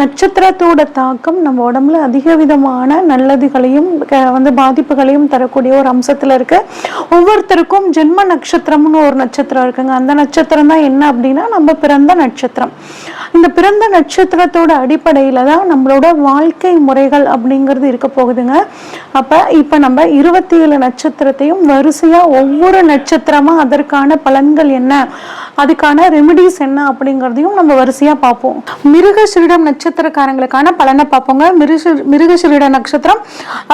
நட்சத்திரத்தோட தாக்கம் நம்ம உடம்புல அதிக விதமான நல்லதுகளையும் வந்து பாதிப்புகளையும் தரக்கூடிய ஒரு அம்சத்தில் இருக்கு. ஒவ்வொருத்தருக்கும் ஜென்ம நட்சத்திரம்னு ஒரு நட்சத்திரம் இருக்குங்க. அந்த நட்சத்திரம் தான் என்ன அப்படின்னா நம்ம பிறந்த நட்சத்திரம். இந்த பிறந்த நட்சத்திரத்தோட அடிப்படையில் தான் நம்மளோட வாழ்க்கை முறைகள் அப்படிங்கிறது இருக்க போகுதுங்க. அப்போ இப்போ நம்ம இருபத்தி ஏழு நட்சத்திரத்தையும் வரிசையாக ஒவ்வொரு நட்சத்திரமாக அதற்கான பலன்கள் என்ன? அதுக்கான ரெமிடிஸ் என்ன அப்படிங்கிறதையும் நம்ம வரிசையாக பார்ப்போம். மிருகசிரிடம் நட்சத்திரக்காரங்களுக்கான பலனை பார்ப்போங்க. மிருக மிருகசிரிட நட்சத்திரம்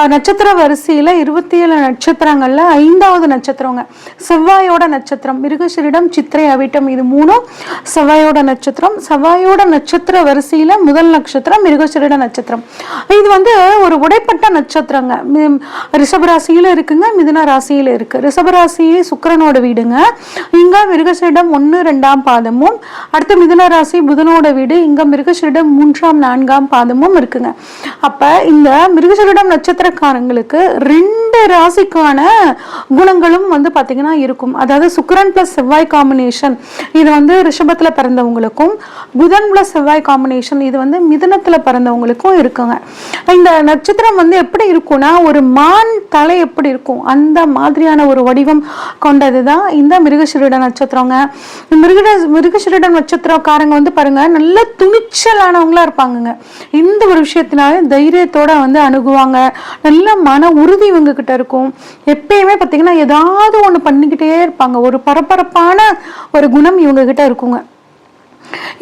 நட்சத்திர வரிசையில் இருபத்தி ஏழு நட்சத்திரங்களில் ஐந்தாவது நட்சத்திரங்க. செவ்வாயோட நட்சத்திரம் மிருகசிரிடம் சித்திரை அவிட்டம் இது மூணும் செவ்வாயோட நட்சத்திரம். செவ்வாயோட நட்சத்திர வரிசையில் முதல் நட்சத்திரம் மிருகசிரிட நட்சத்திரம். இது வந்து ஒரு உடைப்பட்ட நட்சத்திரங்க. மி- ரிஷப ராசியில இருக்குங்க மிதுன ராசியில இருக்கு. ரிஷபராசியே சுக்கரனோட சுக்கிரனோட வீடுங்க. இங்க மிருகசிரிடம் ஒன்று ரெண்டாம் பாதமும் அடுத்து மிதுன ராசி புதனோட வீடு இங்கே மிருகசரிடம் மூன்றாம் நான்காம் பாதமும் இருக்குங்க. அப்ப இந்த மிருகசரிடம் நட்சத்திரக்காரங்களுக்கு ரெண்டு ராசிக்கான குணங்களும் வந்து பார்த்தீங்கன்னா இருக்கும். அதாவது சுக்கரன் ப்ளஸ் செவ்வாய் காம்பினேஷன் இது வந்து ரிஷபத்தில் பிறந்தவங்களுக்கும் புதன் ப்ளஸ் செவ்வாய் காம்பினேஷன் இது வந்து மிதனத்தில் பிறந்தவங்களுக்கும் இருக்குங்க. இந்த நட்சத்திரம் வந்து எப்படி இருக்கும்னா ஒரு மான் தலை எப்படி இருக்கும்? அந்த மாதிரியான ஒரு வடிவம் கொண்டது தான் இந்த மிருகசிரிட நட்சத்திரங்க. மிருகட மிருகசிரிட நட்சத்திரக்காரங்க வந்து பாருங்க நல்ல துணிச்சலானவங்களா இருப்பாங்கங்க. இந்த ஒரு விஷயத்தினால தைரியத்தோட வந்து அணுகுவாங்க. நல்ல மன உறுதி இவங்க கிட்ட இருக்கும். எப்பயுமே பார்த்தீங்கன்னா ஏதாவது ஒன்று பண்ணிக்கிட்டே இருப்பாங்க. ஒரு பரபரப்பான ஒரு குணம் இவங்க கிட்ட இருக்குங்க.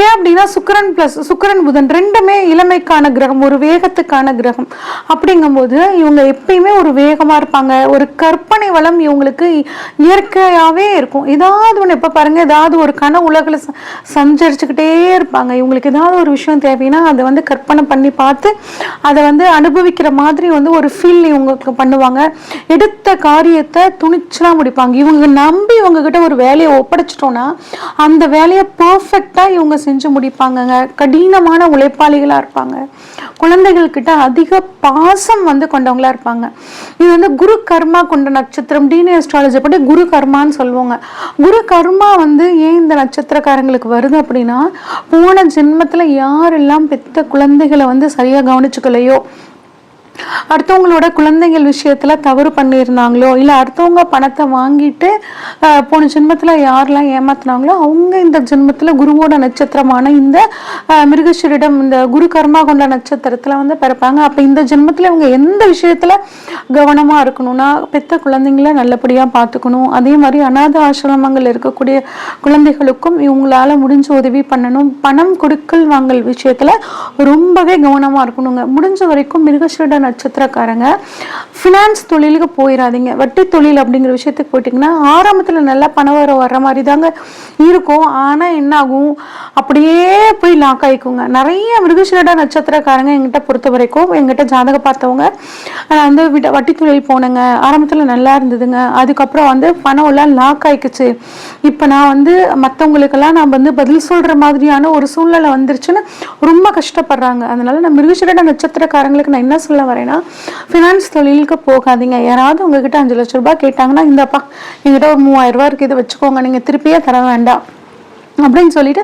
ஏன் அப்படின்னா சுக்கிரன் பிளஸ் சுக்கரன் புதன் ரெண்டுமே இளமைக்கான கிரகம் ஒரு வேகத்துக்கான கிரகம். அப்படிங்கும்போது இவங்க எப்பயுமே ஒரு வேகமா இருப்பாங்க. ஒரு கற்பனை வளம் இவங்களுக்கு இயற்கையாவே இருக்கும். ஏதாவது ஒன்று எப்போ பாருங்க ஏதாவது ஒரு கன உலகில் சஞ்சரிச்சுக்கிட்டே இருப்பாங்க. இவங்களுக்கு ஏதாவது ஒரு விஷயம் தேவைன்னா அதை வந்து கற்பனை பண்ணி பார்த்து அதை வந்து அனுபவிக்கிற மாதிரி வந்து ஒரு ஃபீல் இவங்களுக்கு பண்ணுவாங்க. எடுத்த காரியத்தை துணிச்சலாக முடிப்பாங்க. இவங்க நம்பி இவங்க கிட்ட ஒரு வேலையை ஒப்படைச்சிட்டோம்னா அந்த வேலையை பர்ஃபெக்டாக இவங்க செஞ்சு முடிப்பாங்கங்க. கடினமான உழைப்பாளிகளாக இருப்பாங்க. குழந்தைகள்கிட்ட அதிக பாசம் வந்து கொண்டவங்களா இருப்பாங்க. இது வந்து குரு கர்மா கொண்ட நட்சத்திரம். டிஎன்ஏ அஸ்ட்ராலஜி படி குரு கர்மான்னு சொல்லுவாங்க. குரு கர்மா வந்து ஏன் இந்த நட்சத்திரக்காரங்களுக்கு வருது அப்படின்னா போன ஜென்மத்தில் யாரெல்லாம் பெத்த குழந்தைகளை வந்து சரியாக கவனிச்சுக்கலையோ அடுத்தவங்களோட குழந்தைகள் விஷயத்துல தவறு பண்ணியிருந்தாங்களோ இல்லை அடுத்தவங்க பணத்தை வாங்கிட்டு போன ஜென்மத்தில் யாரெல்லாம் ஏமாத்துனாங்களோ அவங்க இந்த ஜென்மத்துல குருவோட நட்சத்திரமான இந்த ஆஹ், இந்த குரு கர்மா கொண்ட நட்சத்திரத்தில் வந்து பிறப்பாங்க. அப்ப இந்த ஜென்மத்துல இவங்க எந்த விஷயத்துல கவனமா இருக்கணும்னா பெத்த குழந்தைங்கள நல்லபடியா பார்த்துக்கணும். அதே மாதிரி அநாத ஆசிரமங்கள் இருக்கக்கூடிய குழந்தைகளுக்கும் இவங்களால முடிஞ்ச உதவி பண்ணணும். பணம் கொடுக்கல் வாங்கல் விஷயத்துல ரொம்பவே கவனமா இருக்கணுங்க. முடிஞ்ச வரைக்கும் மிருகஸ்ரீட நட்சத்திரக்காரங்க. ஃபினான்ஸ் தொழிலுக்கு போயிடாதீங்க வட்டி தொழில் அப்படிங்கிற விஷயத்துக்கு போயிட்டீங்கன்னா ஆரம்பத்தில் நல்லா பணம் வர வர்ற மாதிரி தாங்க இருக்கும். ஆனா என்ன ஆகும் அப்படியே போய் லாக் ஆகிக்குங்க நிறைய மிருகஸ்ரீட நட்சத்திரக்காரங்க எங்கிட்ட பொறுத்த வரைக்கும் எங்கிட்ட ஜாதகம் பார்த்தவங்க நான் வந்து விட- வட்டி தொழில் போனேங்க. ஆரம்பத்தில் நல்லா இருந்ததுங்க. அதுக்கப்புறம் வந்து பணம் எல்லாம் லாக் ஆகிக்குச்சு இப்போ நான் வந்து மற்றவங்களுக்கெல்லாம் நான் வந்து பதில் சொல்ற மாதிரியான ஒரு சூழ்நிலை வந்துருச்சுன்னு ரொம்ப கஷ்டப்படுறாங்க. அதனால நான் மிருகசீரட நட்சத்திரக்காரங்களுக்கு நான் என்ன சொல்ல வரேன்னா ஃபினான்ஸ் தொழிலுக்கு போகாதீங்க. யாராவது உங்ககிட்ட அஞ்சு லட்ச ரூபாய் கேட்டாங்கன்னா இந்தப்பா என்கிட்ட ஒரு மூவாயிரம் ரூபாய் இருக்கு இதை வச்சுக்கோங்க நீங்க திருப்பியே தர வேண்டாம். அப்படின்னு சொல்லிட்டு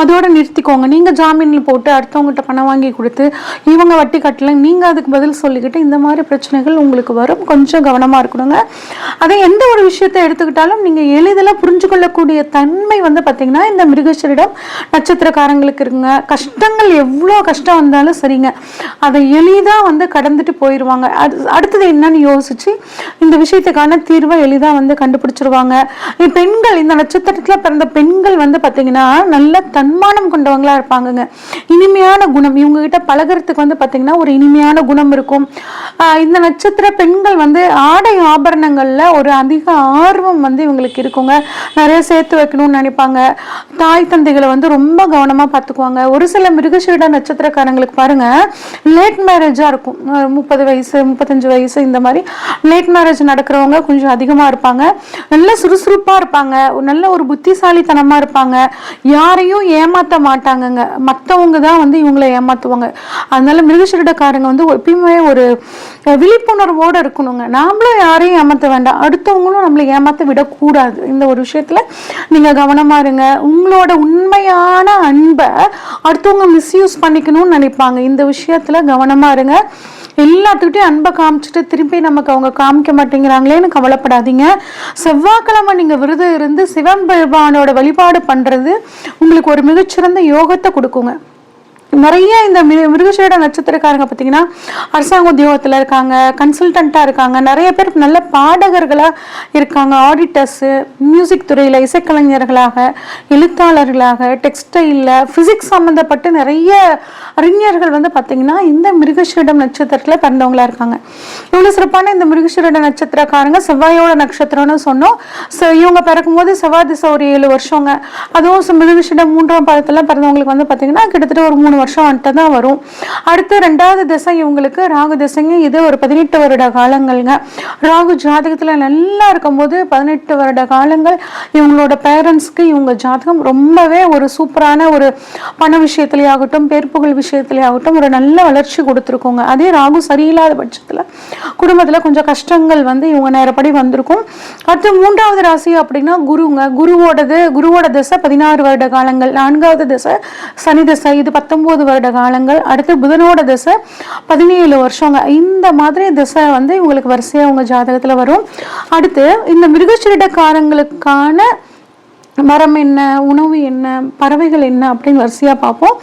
அதோட நிறுத்திக்கோங்க. நீங்கள் ஜாமீனில் போட்டு அடுத்தவங்ககிட்ட பணம் வாங்கி கொடுத்து இவங்க வட்டி கட்டல நீங்கள் அதுக்கு பதில் சொல்லிக்கிட்டு இந்த மாதிரி பிரச்சனைகள் உங்களுக்கு வரும். கொஞ்சம் கவனமாக இருக்கணுங்க. அதே எந்த ஒரு விஷயத்தை எடுத்துக்கிட்டாலும் நீங்கள் எளிதில் புரிஞ்சு கொள்ளக்கூடிய தன்மை வந்து பார்த்திங்கன்னா இந்த மிருகசரிடம் நட்சத்திரக்காரங்களுக்கு இருக்குங்க. கஷ்டங்கள் எவ்வளோ கஷ்டம் வந்தாலும் சரிங்க. அதை எளிதாக வந்து கடந்துட்டு போயிடுவாங்க அது அடுத்தது என்னன்னு யோசிச்சு இந்த விஷயத்துக்கான தீர்வை எளிதாக வந்து கண்டுபிடிச்சிருவாங்க. பெண்கள் இந்த நட்சத்திரத்தில் பிறந்த பெண்கள் வந்து பார்த்திங்கன்னா பார்த்தீங்கன்னா நல்ல தன்மானம் கொண்டவங்களா இருப்பாங்கங்க. இனிமையான குணம். இவங்ககிட்ட பழகிறதுக்கு பழகுறதுக்கு வந்து பார்த்தீங்கன்னா ஒரு இனிமையான குணம் இருக்கும். இந்த நட்சத்திர பெண்கள் வந்து ஆடை ஆபரணங்களில் ஒரு அதிக ஆர்வம் வந்து இவங்களுக்கு இருக்குங்க. நிறைய சேர்த்து வைக்கணும்னு நினைப்பாங்க. தாய் தந்தைகளை வந்து ரொம்ப கவனமாக பார்த்துக்குவாங்க ஒரு சில மிருகசீட நட்சத்திரக்காரங்களுக்கு பாருங்க லேட் மேரேஜாக இருக்கும். முப்பது வயசு முப்பத்தஞ்சு வயசு இந்த மாதிரி லேட் மேரேஜ் நடக்கிறவங்க கொஞ்சம் அதிகமாக இருப்பாங்க. நல்ல சுறுசுறுப்பாக இருப்பாங்க. நல்ல ஒரு புத்திசாலித்தனமாக இருப்பாங்க. யாரையும் ஏமாத்த மாட்டாங்கங்க. மற்றவங்க தான் வந்து இவங்களை ஏமாத்துவாங்க. அதனால மிருகசீரிடக்காரங்க வந்து எப்பயுமே ஒரு விழிப்புணர்வோடு இருக்கணுங்க. நாமளும் யாரையும் ஏமாத்த வேண்டாம். அடுத்தவங்களும் நம்மளை ஏமாத்த விடக்கூடாது. இந்த ஒரு விஷயத்தில் நீங்கள் கவனமா இருங்க. உங்களோட உண்மையான அன்பை அடுத்தவங்க மிஸ்யூஸ் பண்ணிக்கணும்னு நினைப்பாங்க. இந்த விஷயத்தில் கவனமா இருங்க. எல்லாத்துக்கிட்டையும் அன்பை காமிச்சிட்டு திரும்பி நமக்கு அவங்க காமிக்க மாட்டேங்கிறாங்களேன்னு கவலைப்படாதீங்க. செவ்வாய்க்கிழமை நீங்கள் விரதம் இருந்து சிவன் பெருமானோட வழிபாடு பண்ணுறது உங்களுக்கு ஒரு மிகச்சிறந்த யோகத்தை கொடுக்குங்க. நிறைய இந்த மிரு மிருகசீட நட்சத்திரக்காரங்க பார்த்தீங்கன்னா அரசாங்க உத்தியோகத்தில் இருக்காங்க கன்சல்டண்ட்டாக இருக்காங்க. நிறைய பேர் நல்ல பாடகர்களாக இருக்காங்க. ஆடிட்டர்ஸு மியூசிக் துறையில் இசைக்கலைஞர்களாக எழுத்தாளர்களாக டெக்ஸ்டைலில் ஃபிசிக்ஸ் சம்மந்தப்பட்டு நிறைய அறிஞர்கள் வந்து பார்த்தீங்கன்னா இந்த மிருகசீடம் நட்சத்திரத்தில் பிறந்தவங்களாக இருக்காங்க. இவ்வளோ சிறப்பான இந்த மிருகசீட நட்சத்திரக்காரங்க செவ்வாயோட நட்சத்திரம்னு சொன்னோம். ஸோ இவங்க பிறக்கும்போது செவ்வாய் திசை ஒரு ஏழு வருஷங்க. அதுவும் மிருகசீடம் மூன்றாம் பாதத்தில் பிறந்தவங்களுக்கு வந்து பார்த்தீங்கன்னா கிட்டத்தட்ட ஒரு மூணு வருஷம் வந்துட்டு தான் வரும். அடுத்து ரெண்டாவது திசை இவங்களுக்கு ராகு திசைங்க. இது ஒரு பதினெட்டு வருட காலங்கள்ங்க. ராகு ஜாதகத்தில் நல்லா இருக்கும்போது பதினெட்டு வருட காலங்கள். இவங்களோட பேரண்ட்ஸ்க்கு இவங்க ஜாதகம் ரொம்பவே ஒரு சூப்பரான ஒரு பண விஷயத்துலயே ஆகட்டும் பேர் புகழ் ஆகட்டும் ஒரு நல்ல வளர்ச்சி கொடுத்துருக்கோங்க. அதே ராகு சரியில்லாத பட்சத்தில் குடும்பத்தில் கொஞ்சம் கஷ்டங்கள் வந்து இவங்க நேரப்படி வந்திருக்கும். அடுத்து மூன்றாவது ராசி அப்படின்னா குருங்க. குருவோடது குருவோட திசை பதினாறு வருட காலங்கள். நான்காவது திசை சனி திசை. இது பத்தொன்பது வருட காலங்கள் அடுத்து புதனோட திசை பதினேழு வருஷங்க. இந்த மாதிரி திசை வந்து இவங்களுக்கு வரிசையாக அவங்க ஜாதகத்தில் வரும். அடுத்து இந்த மிருகச்சீரிடக்காரங்களுக்கான மரம் என்ன உணவு என்ன பறவைகள் என்ன அப்படின்னு வரிசையாக பார்ப்போம்.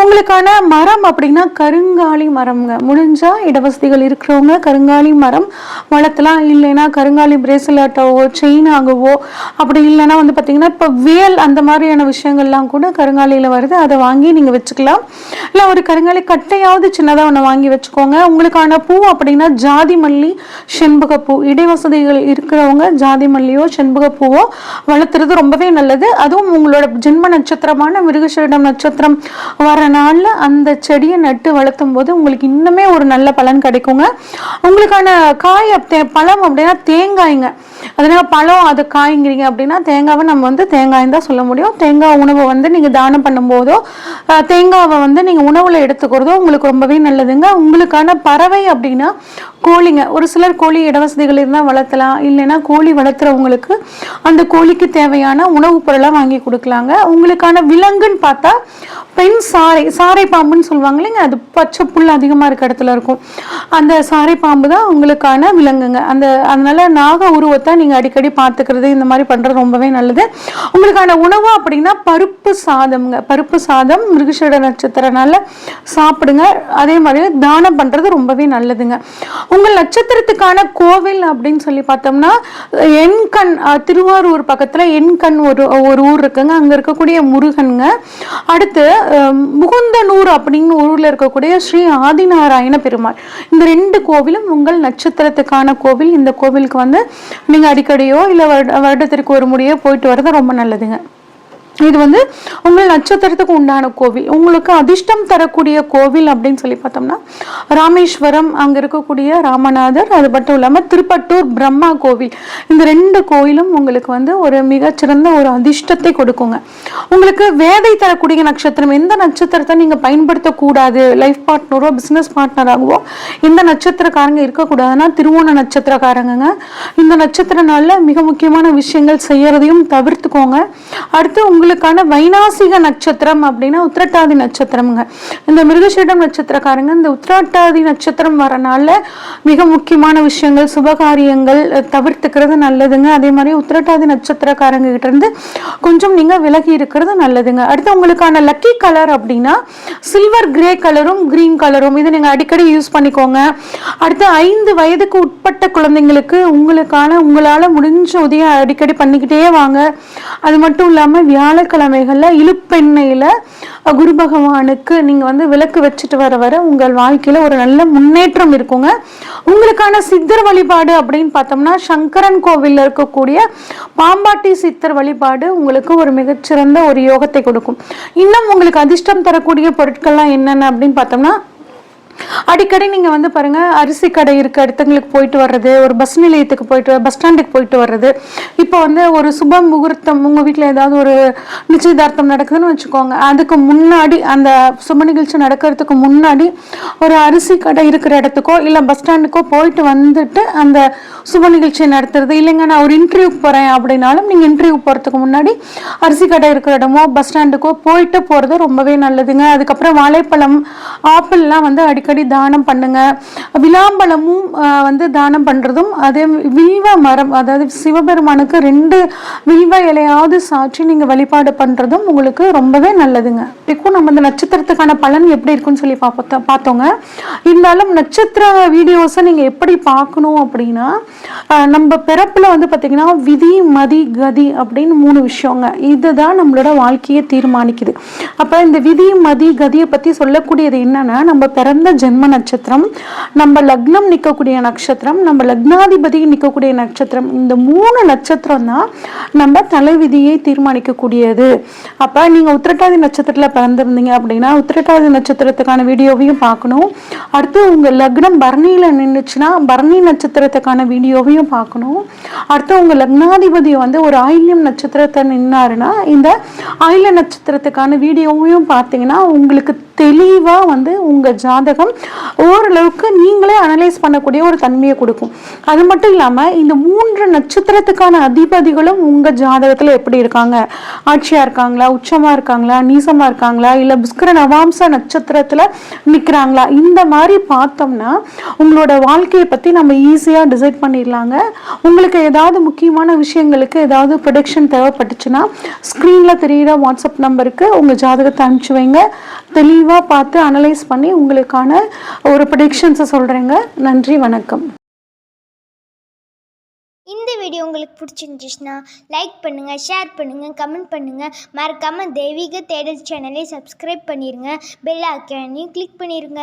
உங்களுக்கான மரம் அப்படின்னா கருங்காலி மரம்ங்க. முடிஞ்சால் இடவசதிகள் இருக்கிறவங்க கருங்காலி மரம் வளர்த்தலாம். இல்லைன்னா கருங்காலி பிரேஸ்லெட்டாவோ செயினாகவோ அப்படி இல்லைன்னா வந்து பார்த்தீங்கன்னா இப்போ வேல் அந்த மாதிரியான விஷயங்கள்லாம் கூட கருங்காலியில் வருது. அதை வாங்கி நீங்கள் வச்சுக்கலாம். இல்லை ஒரு கருங்காலி கட்டையாவது சின்னதாக ஒன்று வாங்கி வச்சுக்கோங்க. உங்களுக்கான பூ அப்படின்னா ஜாதி மல்லி செண்பகப்பூ. இடைவசதிகள் இருக்கிறவங்க ஜாதி மல்லியோ செண்பகப்பூவோ வளர்த்துறது ரொம்பவே நல்லது. அதுவும் உங்களோட ஜென்ம நட்சத்திரமான மிருகசீடம் நட்சத்திரம் வர நாளில் அந்த செடியை நட்டு வளர்த்தும் போது உங்களுக்கு இன்னுமே ஒரு நல்ல பலன் கிடைக்குங்க. உங்களுக்கான காய் தே- பழம் அப்படின்னா தேங்காய்ங்க. அதனால பழம் அது காய்ங்கிறீங்க அப்படின்னா தேங்காவை நம்ம வந்து தேங்காய் தான் சொல்ல முடியும். தேங்காய் உணவை வந்து நீங்க தானம் பண்ணும்போதோ தேங்காவை வந்து நீங்க உணவுல எடுத்துக்கிறதோ உங்களுக்கு ரொம்பவே நல்லதுங்க. உங்களுக்கான பறவை அப்படின்னா கோழிங்க. ஒரு சிலர் கோழி இடவசதிகள் இருந்தால் வளர்த்தலாம். இல்லைன்னா கோழி வளர்த்துறவங்களுக்கு அந்த கோழிக்கு தேவையான உணவுப் பொருளாக வாங்கி கொடுக்கலாங்க. உங்களுக்கான விலங்குன்னு பார்த்தா பெண் சாரை சாரை பாம்புன்னு சொல்லுவாங்க இல்லைங்க அது பச்சை புல் அதிகமாக இருக்க இடத்துல இருக்கும். அந்த சாரை பாம்பு தான் உங்களுக்கான விலங்குங்க. அந்த அதனால நாக உருவத்தை நீங்கள் அடிக்கடி பார்த்துக்கிறது இந்த மாதிரி பண்ணுறது ரொம்பவே நல்லது. உங்களுக்கான உணவு அப்படின்னா பருப்பு சாதம்ங்க. பருப்பு சாதம் மிருகஷட நட்சத்திரனால சாப்பிடுங்க. அதே மாதிரி தானம் பண்ணுறது ரொம்பவே நல்லதுங்க. உங்கள் நட்சத்திரத்துக்கான கோவில் அப்படின்னு சொல்லி பார்த்தோம்னா எண்கண் திருவாரூர் பக்கத்தில் எண்கண் ஒரு ஒரு ஊர் இருக்குங்க. அங்கே இருக்கக்கூடிய முருகனுங்க. அடுத்து முகுந்தனூர் அப்படின்னு ஊரில் இருக்கக்கூடிய ஸ்ரீ ஆதிநாராயண பெருமாள். இந்த ரெண்டு கோவிலும் உங்கள் நட்சத்திரத்துக்கான கோவில். இந்த கோவிலுக்கு வந்து நீங்கள் அடிக்கடியோ இல்லை வருடத்திற்கு ஒரு முறையோ போயிட்டு வரது ரொம்ப நல்லதுங்க. இது வந்து உங்கள் நட்சத்திரத்துக்கு உண்டான கோவில். உங்களுக்கு அதிர்ஷ்டம் தரக்கூடிய கோவில் அப்படின்னு சொல்லி பார்த்தோம்னா ராமேஸ்வரம் அங்கே இருக்கக்கூடிய ராமநாதர் அது மட்டும் இல்லாமல் திருப்பட்டூர் பிரம்மா கோவில். இந்த ரெண்டு கோயிலும் உங்களுக்கு வந்து ஒரு மிகச்சிறந்த ஒரு அதிர்ஷ்டத்தை கொடுக்குங்க. உங்களுக்கு வேதை தரக்கூடிய நட்சத்திரம் எந்த நட்சத்திரத்தை நீங்கள் பயன்படுத்தக்கூடாது? லைஃப் பார்ட்னரோ பிஸ்னஸ் பார்ட்னராகவோ எந்த நட்சத்திரக்காரங்க இருக்கக்கூடாதுன்னா திருவோண நட்சத்திரக்காரங்க இந்த நட்சத்திர நாளில் மிக முக்கியமான விஷயங்கள் செய்யறதையும் தவிர்த்துக்கோங்க. அடுத்து உங்களுக்கு உங்களுக்கான வைநாசிக நட்சத்திரம் அப்படின்னா உத்திரட்டாதி நட்சத்திரம்ங்க. இந்த மிருகசீடம் நட்சத்திரக்காரங்க இந்த உத்திரட்டாதி நட்சத்திரம் வரனால மிக முக்கியமான விஷயங்கள் சுபகாரியங்கள் தவிர்த்துக்கிறது நல்லதுங்க. அதே மாதிரி உத்திரட்டாதி நட்சத்திரக்காரங்க கிட்ட இருந்து கொஞ்சம் நீங்க விலகி இருக்கிறது நல்லதுங்க. அடுத்து உங்களுக்கான லக்கி கலர் அப்படின்னா சில்வர் கிரே கலரும் கிரீன் கலரும் இதை நீங்க அடிக்கடி யூஸ் பண்ணிக்கோங்க. அடுத்து ஐந்து வயதுக்கு உட்பட்ட குழந்தைங்களுக்கு உங்களுக்கான உங்களால முடிஞ்ச உதவி அடிக்கடி பண்ணிக்கிட்டே வாங்க. அது மட்டும் இல்லாம வியாழ வியாழக்கிழமைகளில் இழுப்பெண்ணெயில் குரு பகவானுக்கு நீங்கள் வந்து விளக்கு வச்சுட்டு வர வர உங்கள் வாழ்க்கையில் ஒரு நல்ல முன்னேற்றம் இருக்குங்க. உங்களுக்கான சித்தர் வழிபாடு அப்படின்னு பார்த்தோம்னா சங்கரன் கோவிலில் இருக்கக்கூடிய பாம்பாட்டி சித்தர் வழிபாடு உங்களுக்கு ஒரு மிகச்சிறந்த ஒரு யோகத்தை கொடுக்கும். இன்னும் உங்களுக்கு அதிர்ஷ்டம் தரக்கூடிய பொருட்கள்லாம் என்னென்ன அப்படின்னு பார்த்தோம்னா அடிக்கடி நீங்கள் வந்து பாருங்க அரிசி கடை இருக்க இடத்துங்களுக்கு போயிட்டு வர்றது ஒரு பஸ் நிலையத்துக்கு போயிட்டு பஸ் ஸ்டாண்டுக்கு போயிட்டு வர்றது. இப்போ வந்து ஒரு சுப முகூர்த்தம் உங்கள் வீட்டில் ஏதாவது ஒரு நிச்சயதார்த்தம் நடக்குதுன்னு வச்சுக்கோங்க. அதுக்கு முன்னாடி அந்த சுப நிகழ்ச்சி நடக்கிறதுக்கு முன்னாடி ஒரு அரிசி கடை இருக்கிற இடத்துக்கோ இல்லை பஸ் ஸ்டாண்டுக்கோ போயிட்டு வந்துட்டு அந்த சுப நிகழ்ச்சியை நடத்துறது. இல்லைங்க நான் ஒரு இன்டர்வியூக்கு போகிறேன் அப்படின்னாலும் நீங்கள் இன்டர்வியூ போகிறதுக்கு முன்னாடி அரிசி கடை இருக்கிற இடமோ பஸ் ஸ்டாண்டுக்கோ போயிட்டு போகிறது ரொம்பவே நல்லதுங்க. அதுக்கப்புறம் வாழைப்பழம் ஆப்பிள்லாம் வந்து அடிக்கடி தானம் பண்ணுங்க. விளாம்பழமும் வந்து தானம் பண்ணுறதும் அதே வில்வ மரம் அதாவது சிவபெருமானுக்கு ரெண்டு வில்வ இலையாவது சாட்சி நீங்கள் வழிபாடு பண்ணுறதும் உங்களுக்கு ரொம்பவே நல்லதுங்க. இப்போ நம்ம இந்த நட்சத்திரத்துக்கான பலன் எப்படி இருக்குன்னு சொல்லி பார்ப்போம் பார்த்தோங்க. இருந்தாலும் நட்சத்திர வீடியோஸை நீங்கள் எப்படி பார்க்கணும் அப்படின்னா நம்ம பிறப்பில் வந்து பார்த்திங்கன்னா விதி மதி கதி அப்படின்னு மூணு விஷயங்க. இதுதான் நம்மளோட வாழ்க்கையை தீர்மானிக்குது. அப்போ இந்த விதி மதி கதியை பற்றி சொல்லக்கூடியது என்னன்னா நம்ம பிறந்த ஜென்ம நட்சத்திரம் நம்ம லக்னம் நிற்கக்கூடிய நட்சத்திரம் நம்ம லக்னாதிபதி நிற்கக்கூடிய நட்சத்திரம் இந்த மூணு நட்சத்திரம் தான் நம்ம தலைவிதியை தீர்மானிக்கக்கூடியது. அப்போ நீங்கள் உத்திரட்டாதி நட்சத்திரத்தில் பிறந்திருந்தீங்க அப்படின்னா உத்திரட்டாதி நட்சத்திரத்துக்கான வீடியோவையும் பார்க்கணும். அடுத்து உங்கள் லக்னம் பரணியில் நின்றுச்சுன்னா பரணி நட்சத்திரத்துக்கான வீடியோவையும் பார்க்கணும். அடுத்து உங்கள் லக்னாதிபதி வந்து ஒரு ஆயில்யம் நட்சத்திரத்தை நின்னாருன்னா இந்த ஆயில நட்சத்திரத்துக்கான வீடியோவையும் பார்த்தீங்கன்னா உங்களுக்கு தெளிவாக வந்து உங்கள் ஜாதகம் ஓரளவுக்கு நீங்களே அனலைஸ் பண்ணக்கூடிய ஒரு தன்மையை கொடுக்கும். அது மட்டும் இல்லாமல் இந்த மூன்று நட்சத்திரத்துக்கான அதிபதிகளும் உங்கள் ஜாதகத்தில் எப்படி இருக்காங்க? ஆட்சியாக இருக்காங்களா? உச்சமாக இருக்காங்களா? நீசமாக இருக்காங்களா? இல்லை புஷ்கர நவாம்ச நட்சத்திரத்தில் நிற்கிறாங்களா இந்த மாதிரி பார்த்தோம்னா உங்களோட வாழ்க்கையை பற்றி நம்ம ஈஸியாக டிசைட் பண்ணிடலாங்க. உங்களுக்கு ஏதாவது முக்கியமான விஷயங்களுக்கு ஏதாவது ப்ரொடெக்ஷன் தேவைப்பட்டுச்சுன்னா ஸ்க்ரீனில் தெரிகிற வாட்ஸ்அப் நம்பருக்கு உங்கள் ஜாதகத்தை அனுப்பிச்சு வைங்க. தெளிவாக பார்த்து அனலைஸ் பண்ணி உங்களுக்கான ஒரு ப்ரொடிக்ஷன்ஸை சொல்கிறேங்க நன்றி வணக்கம். இந்த வீடியோ உங்களுக்கு பிடிச்சிருந்துச்சுன்னா லைக் பண்ணுங்கள் ஷேர் பண்ணுங்கள் கமெண்ட் பண்ணுங்கள் மறக்காமல் தெய்வீக தேடல் சேனலை சப்ஸ்கிரைப் பண்ணிடுங்க பெல் ஐக்கானையும் கிளிக் பண்ணிடுங்க